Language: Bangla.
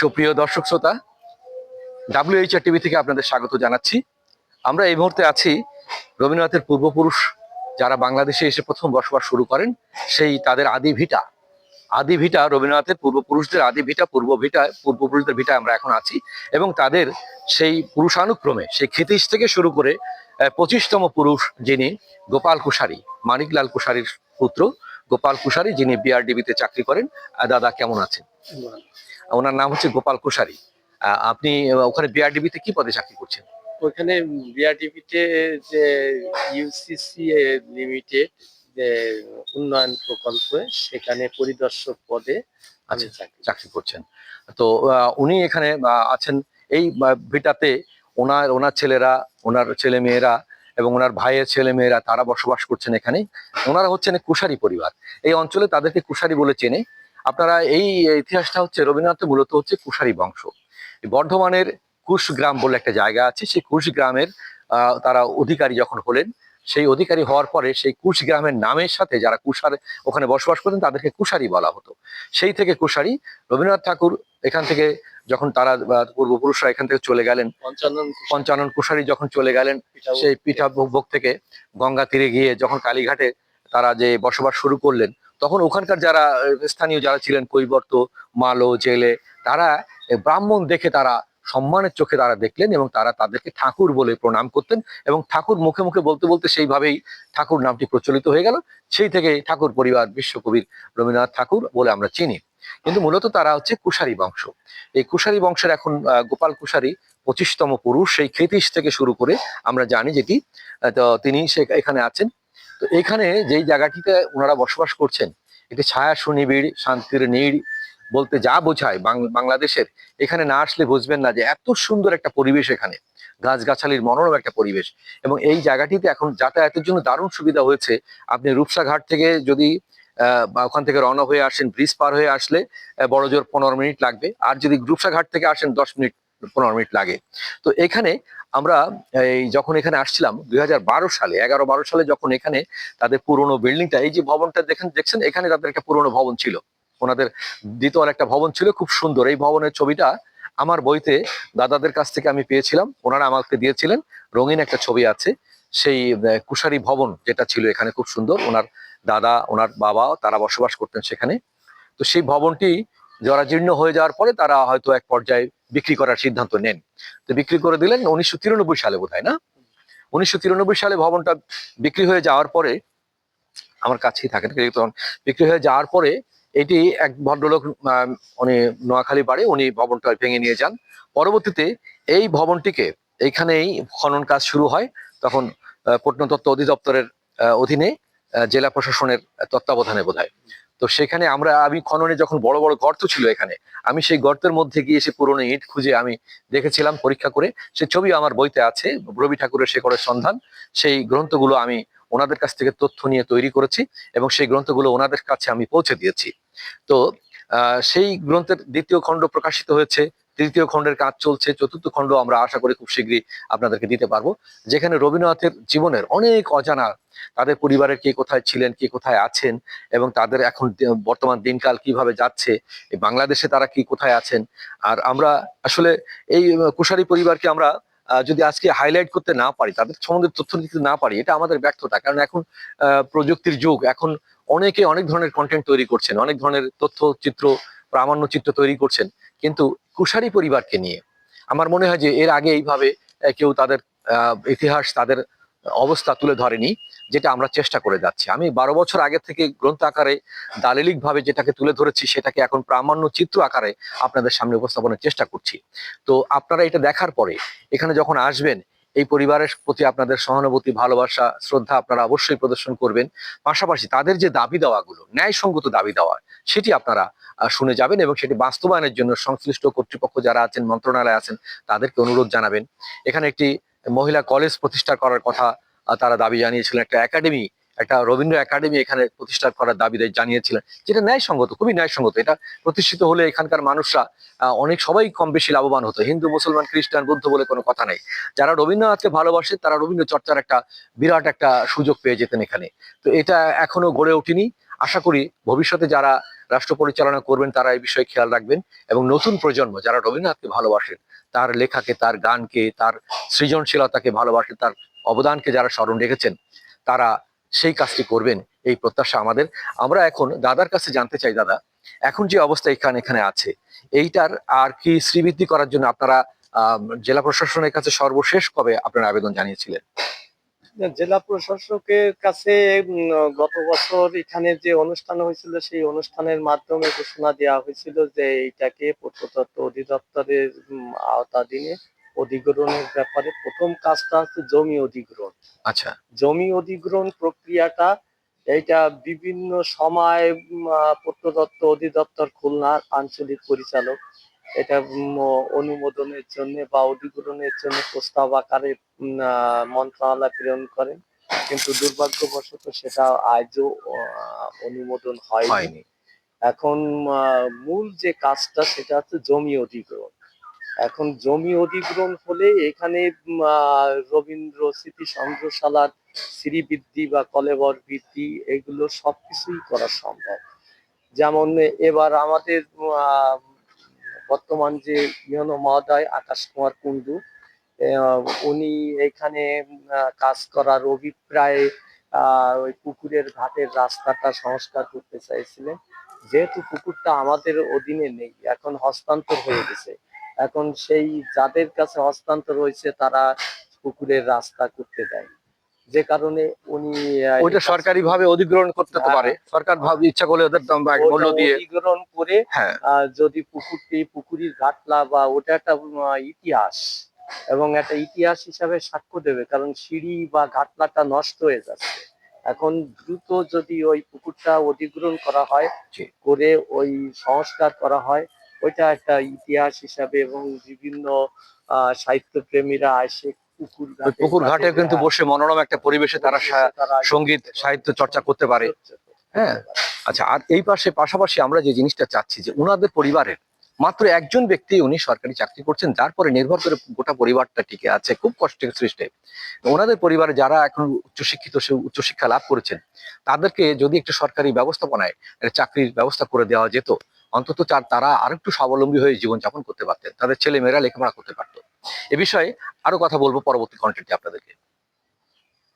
সুপ্রিয় দর্শক শ্রোতা ডাব্লিউএইচআর টিভি থেকে আপনাদের স্বাগত জানাচ্ছি। আমরা এই মুহূর্তে আছি রবীন্দ্রনাথের পূর্বপুরুষ, যারা বাংলাদেশে এসে প্রথম বসবাস শুরু করেন, সেই তাদের আদি ভিটা। আদি ভিটা রবীন্দ্রনাথের পূর্বপুরুষদের আদি ভিটা, পূর্ব ভিটা, পূর্বপুরুষদের ভিটা আমরা এখন আছি এবং তাদের সেই পুরুষানুক্রমে, সেই ক্ষিতিশ থেকে শুরু করে পঁচিশতম পুরুষ যিনি গোপাল কুশারী মানিকলাল কুশারীর পুত্র গোপাল কুশারী যিনি বিআরডিবিতে চাকরি করেন। দাদা কেমন আছেন? ওনার নাম হচ্ছে গোপাল কুশারি আপনি ওখানে বিআরডিবিতে কি পদে চাকরি করছেন? ওইখানে বিআরটিভিতে যে ইউসিসি লিমিটেড যে উন্নয়ন প্রকল্প সেখানে পরিদর্শক পদে আমি আচ্ছা। চাকরি চাকরি করছেন। তো উনি এখানে আছেন। এই ভিটাতে ওনার ওনার ছেলেরা ওনার ছেলে মেয়েরা এবং ওনার ভাইয়ের ছেলে মেয়েরা তারা বসবাস করছেন এখানে। ওনারা হচ্ছেন কুশারি পরিবার। এই অঞ্চলে তাদেরকে কুশারি বলে চেনে। আপনারা এই ইতিহাসটা হচ্ছে রবীন্দ্রনাথ মূলত হচ্ছে কুশারি বংশ। বর্ধমানের কুশগ্রাম বলে একটা জায়গা আছে। সেই কুশগ্রামের তারা অধিকারী যখন হলেন সেই অধিকারী হওয়ার পরে সেই কুশ গ্রামের নামের সাথে যারা কুষার ওখানে বসবাস করতেন তাদেরকে কুশারী বলা হতো। সেই থেকে কুশারী রবীন্দ্রনাথ ঠাকুর এখান থেকে যখন তারা পূর্বপুরুষরা এখান থেকে চলে গেলেন পঞ্চানন পঞ্চানন কুশারী যখন চলে গেলেন সেই পিঠা ভোগ থেকে গঙ্গা তীরে গিয়ে যখন কালীঘাটে তারা যে বসবাস শুরু করলেন তখন ওখানকার যারা স্থানীয় যারা ছিলেন কৈবর্ত মালো জেলে তারা ব্রাহ্মণ দেখে তারা সম্মানের চোখে তারা দেখলেন এবং তারা তাদেরকে ঠাকুর বলে প্রণাম করতেন এবং ঠাকুর মুখে মুখে বলতে বলতে সেইভাবেই ঠাকুর নামটি প্রচলিত হয়ে গেল। সেই থেকে ঠাকুর পরিবার বিশ্বকবির রবীন্দ্রনাথ ঠাকুর বলে আমরা চিনি। কিন্তু মূলত তারা হচ্ছে কুশারী বংশ। এই কুশারী বংশের এখন গোপাল কুশারী পঁচিশতম পুরুষ, সেই খেতিস থেকে শুরু করে আমরা জানি যেটি তো তিনি সে এখানে আছেন। তো এখানে যেই জায়গাটিতে ওনারা বসবাস করছেন, এটি ছায়া সুনিবিড়, শান্তির নীড় বলতে যা বোঝায় বাংলাদেশের এখানে না আসলে বুঝবেন না যে এত সুন্দর একটা পরিবেশ এখানে। গাছগাছালির মনোরম একটা পরিবেশ। এবং এই জায়গাটিতে এখন যাতায়াতের জন্য দারুণ সুবিধা হয়েছে। আপনি রূপসা ঘাট থেকে যদি আহ, ওখান থেকে রওনা হয়ে আসেন ব্রিজ পার হয়ে আসলে বড় জোর পনেরো মিনিট লাগবে। আর যদি রূপসা ঘাট থেকে আসেন দশ মিনিট পনেরো মিনিট লাগে। তো এখানে আমরা এই যখন এখানে আসছিলাম দুই হাজার বারো সালে এগারো বারো সালে যখন এখানে তাদের পুরনো বিল্ডিংটা এই যে ভবনটা দেখেন দেখছেন? এখানে তাদের একটা পুরনো ভবন ছিল। ওনাদের দ্বিতল একটা ভবন ছিল, খুব সুন্দর। এই ভবনের ছবিটা আমার বইতে দাদাদের কাছ থেকে আমি পেয়েছিলাম। ওনারা আমাকে দিয়েছিলেন। রঙিন একটা ছবি আছে। সেই কুশারি ভবন যেটা ছিল এখানে খুব সুন্দর। ওনার দাদা, ওনার বাবা তারা বসবাস করতেন সেখানে। তো সেই ভবনটি জরাজীর্ণ হয়ে যাওয়ার পরে তারা হয়তো এক পর্যায়ে বিক্রি করার সিদ্ধান্ত নেন। তো বিক্রি করে দিলেন উনিশশো তিরানব্বই সালে বোধ না? উনিশশো তিরানব্বই সালে ভবনটা বিক্রি হয়ে যাওয়ার পরে, আমার কাছেই থাকেন বিক্রি হয়ে যাওয়ার পরে এটি এক ভদ্রলোক উনি নোয়াখালী বাড়ি, উনি ভবনটা ভেঙে নিয়ে যান। পরবর্তীতে এই ভবনটিকে এইখানেই খনন কাজ শুরু হয়। তখন প্রত্নতত্ত্ব অধিদপ্তরের অধীনে জেলা প্রশাসনের তত্ত্বাবধানে বোধ তো সেখানে আমরা, আমি খননে যখন বড় বড় গর্ত ছিল এখানে, আমি সেই গর্তের মধ্যে গিয়ে সে পুরনো ইট খুঁজে আমি দেখেছিলাম পরীক্ষা করে। সে ছবি আমার বইতে আছে। রবি ঠাকুরের শেখরের সন্ধান। সেই গ্রন্থগুলো আমি ওনাদের কাছ থেকে তথ্য নিয়ে তৈরি করেছি এবং সেই গ্রন্থগুলো ওনাদের কাছে আমি পৌঁছে দিয়েছি। তো সেই গ্রন্থের দ্বিতীয় খণ্ড প্রকাশিত হয়েছে, তৃতীয় খণ্ডের কাজ চলছে, চতুর্থ খণ্ড আমরা আশা করি খুব শীঘ্রই আপনাদেরকে দিতে পারব। যেখানে রবীন্দ্রনাথের জীবনের অনেক অজানা, তাদের পরিবারের কে কোথায় ছিলেন, কে কোথায় আছেন এবং তাদের এখন বর্তমান দিনকাল কীভাবে যাচ্ছে বাংলাদেশে তারা কি কোথায় আছেন, আর আমরা আসলে এই, কুশারী পরিবারকে আমরা যদি আজকে হাইলাইট করতে না পারি, তাদের সম্বন্ধে তথ্য দিতে না পারি, এটা আমাদের ব্যর্থতা। কারণ এখন প্রযুক্তির যুগ, এখন অনেকে অনেক ধরনের কন্টেন্ট তৈরি করছেন, অনেক ধরনের তথ্য, চিত্র, প্রামাণ্য চিত্র তৈরি করছেন। কিন্তু কুশারি পরিবারকে নিয়ে আমার মনে হয় যে এর আগে এইভাবে কেউ তাদের ইতিহাস, তাদের অবস্থা তুলে ধরেনি। যেটা আমরা চেষ্টা করে যাচ্ছি। আমি বারো বছর আগে থেকে গ্রন্থ আকারে দালিলিক ভাবে যেটাকে তুলে ধরেছি, সেটাকে এখন প্রামাণ্য চিত্র আকারে আপনাদের সামনে উপস্থাপনের চেষ্টা করছি। তো আপনারা এটা দেখার পরে, এখানে যখন আসবেন, এই পরিবারের প্রতি আপনাদের সহানুভূতি, ভালোবাসা, শ্রদ্ধা আপনারা অবশ্যই প্রদর্শন করবেন। পাশাপাশি তাদের যে দাবি দেওয়াগুলো, ন্যায়সঙ্গত দাবি দেওয়া, সেটি আপনারা শুনে যাবেন এবং সেটি বাস্তবায়নের জন্য সংশ্লিষ্ট কর্তৃপক্ষ যারা আছেন, মন্ত্রণালয়ে আছেন, তাদেরকে অনুরোধ জানাবেন। এখানে একটি মহিলা কলেজ প্রতিষ্ঠা করার কথা তারা দাবি জানিয়েছিলেন। একটা একাডেমি, একটা রবীন্দ্র একাডেমি এখানে প্রতিষ্ঠা করার দাবি জানিয়েছিলেন। যেটা ন্যায়সঙ্গত, খুবই ন্যায়সঙ্গত। এটা প্রতিষ্ঠিত হলে এখানকার মানুষরা অনেক সবাই কম বেশি লাভবান হতো। হিন্দু, মুসলমান, খ্রিস্টান, বুদ্ধ বলে কোনো কথা নেই। যারা রবীন্দ্রনাথকে ভালোবাসে, তারা রবীন্দ্র চর্চার একটা বিরাট একটা সুযোগ পেয়ে যেতেন এখানে। তো এটা এখনও গড়ে ওঠেনি। আশা করি ভবিষ্যতে যারা রাষ্ট্র পরিচালনা করবেন, তারা এই বিষয়ে খেয়াল রাখবেন। এবং নতুন প্রজন্ম, যারা রবীন্দ্রনাথকে ভালোবাসেন, তার লেখাকে, তার গানকে, তার সৃজনশীলতাকে ভালোবাসেন, তার অবদানকে যারা স্মরণ রেখেছেন, তারা সেই কাজটি করবেন, এই প্রত্যাশা আমাদের। আমরা এখন দাদার কাছে জানতে চাই, দাদা, এখন যে অবস্থা এখানে এখানে আছে, এইটার আর কি শ্রীবৃদ্ধি করার জন্য আপনারা জেলা প্রশাসনের কাছে সর্বশেষ কবে আপনারা আবেদন জানিয়েছিলেন? জেলা প্রশাসকের কাছে গত বছর এখানে যে অনুষ্ঠান হয়েছিল, সেই অনুষ্ঠানের মাধ্যমে ঘোষণা দেওয়া হয়েছিল যে এইটাকে প্রত্নতত্ত্ব অধিদপ্তরের আওতাধীনে অধিগ্রহণের ব্যাপারে প্রথম কাজটা হচ্ছে জমি অধিগ্রহণ। আচ্ছা। জমি অধিগ্রহণ প্রক্রিয়াটা এইটা বিভিন্ন সময় প্রত্নতত্ত্ব অধিদপ্তর খুলনার আঞ্চলিক পরিচালক এটা অনুমোদনের জন্য বা অধিগ্রহণের জন্য প্রস্তাব আকারে মন্ত্রণালয় প্রেরণ করেন। কিন্তু দুর্ভাগ্যবশত সেটা আজও অনুমোদন হয়নি। এখন মূল যে কাজটা সেটা হচ্ছে জমি অধিগ্রহণ। এখন জমি অধিগ্রহণ হলে এখানে রবীন্দ্র স্মৃতি সংগ্রহশালার শ্রীবৃদ্ধি বা কলেবর বৃদ্ধি, এগুলো সবকিছুই করা সম্ভব। যেমন এবার আমাদের বর্তমান যে ইয়নো মহোদয় আকাশ কুমার কুন্ডু উনি এখানে কাজ করার অভিপ্রায় ওই পুকুরের ঘাটের রাস্তাটা সংস্কার করতে চাইছিলেন। যেহেতু পুকুরটা আমাদের অধীনে নেই, এখন হস্তান্তর হয়ে গেছে। এখন সেই যাদের কাছে হস্তান্তর হয়েছে তারা পুকুরের রাস্তা করতে দেয়। যে কারণে উনি ওইটা সরকারি ভাবে অধিগ্রহণ করতে পারে। সরকার ভাবে ইচ্ছা করলে ওদের দাম মূল্য দিয়ে অধিগ্রহণ করে হ্যাঁ। যদি পুকুরটি পুকুরির ঘাটলা বা ওটা একটা ইতিহাস এবং একটা ইতিহাস হিসাবে সাক্ষ্য দেবে কারণ সিঁড়ি বা ঘাটলাটা নষ্ট হয়ে যাচ্ছে। এখন দ্রুত যদি ওই পুকুরটা অধিগ্রহণ করা হয় করে ওই সংস্কার করা হয় ওইটা একটা ইতিহাস হিসাবে এবং বিভিন্ন আহ সাহিত্য প্রেমীরা আসে পুকুর ঘাটে কিন্তু বসে মনোরম একটা পরিবেশে তারা সংগীত সাহিত্য চর্চা করতে পারে। হ্যাঁ। আচ্ছা আর এই পাশে পাশাপাশি আমরা যে জিনিসটা চাচ্ছি যে উনাদের পরিবারের মাত্র একজন ব্যক্তি উনি সরকারি চাকরি করছেন তারপরে নির্ভর করে গোটা পরিবারটা টিকে আছে খুব কষ্টের সৃষ্টে। ওনাদের পরিবারে যারা এখন উচ্চশিক্ষিত সে উচ্চশিক্ষা লাভ করেছেন তাদেরকে যদি একটু সরকারি ব্যবস্থাপনায় চাকরির ব্যবস্থা করে দেওয়া যেত অন্তত চার তারা আর একটু স্বাবলম্বী হয়ে জীবনযাপন করতে পারতেন। তাদের ছেলে মেয়েরা লেখাপড়া করতে পারতো। এ বিষয়ে আরও কথা বলব পরবর্তী কন্টেন্টে আপনাদেরকে।